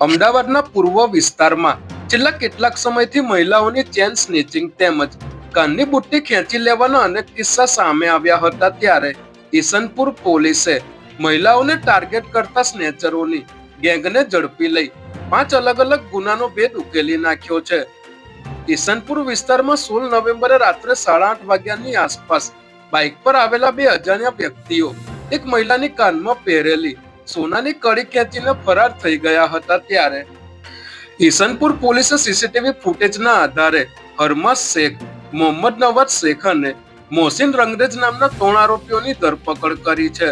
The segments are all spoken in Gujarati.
અમદાવાદના પૂર્વ વિસ્તારમાં છેલ્લા કેટલાક સમયથી મહિલાઓની ચેન સ્નેચિંગ તેમજ કાનની બુટ્ટી ખેંચી લેવાના અનેક કિસ્સા સામે આવ્યા હતા ત્યારે ઈસનપુર પોલીસે મહિલાઓને ટાર્ગેટ કરતા સ્નેચરોની ગેંગને ઝડપી લઈ પાંચ અલગ અલગ ગુનાનો ભેદ ઉકેલી નાખ્યો છે. ઈસનપુર વિસ્તારમાં સોળ નવેમ્બરે રાત્રે સાડા આઠ વાગ્યાની આસપાસ બાઇક પર આવેલા બે અજાણ્યા વ્યક્તિઓ એક મહિલાની કાનમાં પહેરેલી સોનાની કડી ખેંચીને ફરાર થઈ ગયા હતા ત્યારે. ઈસનપુર પોલીસે સીસીટીવી ફૂટેજના આધારે હરમાસ શેખ, મોહમ્મદ નવાઝ શેખ અને મોહસિન રંગરેજ નામના ત્રણ આરોપીઓની ધરપકડ કરી છે.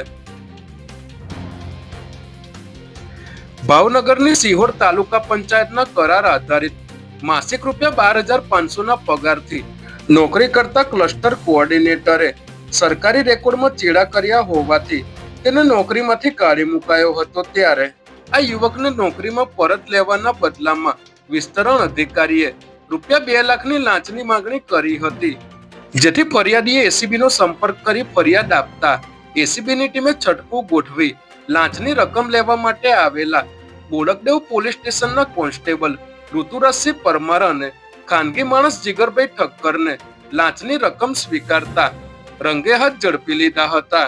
ભાવનગરની સિહોર તાલુકા પંચાયતના કરાર આધારિત માસિક રૂપિયા બાર હજાર પાંચસોના પગારથી નોકરી કરતા ક્લસ્ટર કોઓર્ડિનેટરે સરકારી રેકોર્ડમાં ચેડા કર્યા હોવાથી તેને નોકરીમાંથી કાઢી મુકાયો હતો ત્યારે. આ યુવકને નોકરીમાં પરત લેવાના બદલામાં વિસ્તરણ અધિકારીએ રૂપિયા બે લાખની લાંચની માંગણી કરી હતી. જેથી ફરિયાદીએ એસીબીનો સંપર્ક કરી ફરિયાદ આપતા એસીબીની ટીમે છટકું ગોઠવી લાંચની રકમ લેવા માટે આવેલા બોડકદેવ પોલીસ સ્ટેશનના કોન્સ્ટેબલ ઋતુરાજસિંહ પરમાર અને ખાનગી માણસ જીગરભાઈ ઠક્કરને લાંચની રકમ સ્વીકારતા રંગે હાથ ઝડપી લીધા હતા.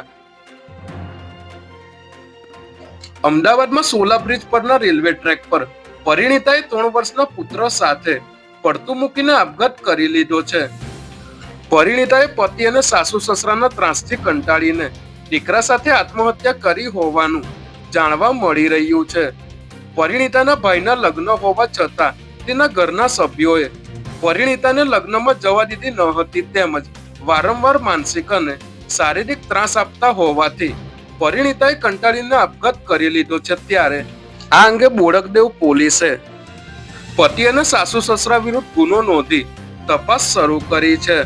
અમદાવાદમાં સોલા બ્રિજ પરના રેલવે ટ્રેક પર પરિણીતાએ ત્રણ વર્ષના પુત્ર સાથે પડતું મૂકીને આપઘાત કરી લીધો છે. પરિણીતાએ પતિ અને સાસુ સસરાના ત્રાસથી કંટાળીને દીકરા સાથે આત્મહત્યા કરી હોવાનું જાણવા મળી રહ્યું છે. પરિણીતાના ભાઈના લગ્ન હોવા છતાં તેના ઘરના સભ્યોએ પરિણીતાને લગ્નમાં જવા દીધી ન હતી તેમજ વારંવાર માનસિક અને શારીરિક ત્રાસ આપતા હોવાથી પરિણીતાએ કંટાળીને આપઘાત કરી લીધો છે ત્યારે. આ અંગે બોડકદેવ પોલીસે પતિ અને સાસુ સસરા વિરુદ્ધ ગુનો નોંધી તપાસ શરૂ કરી છે.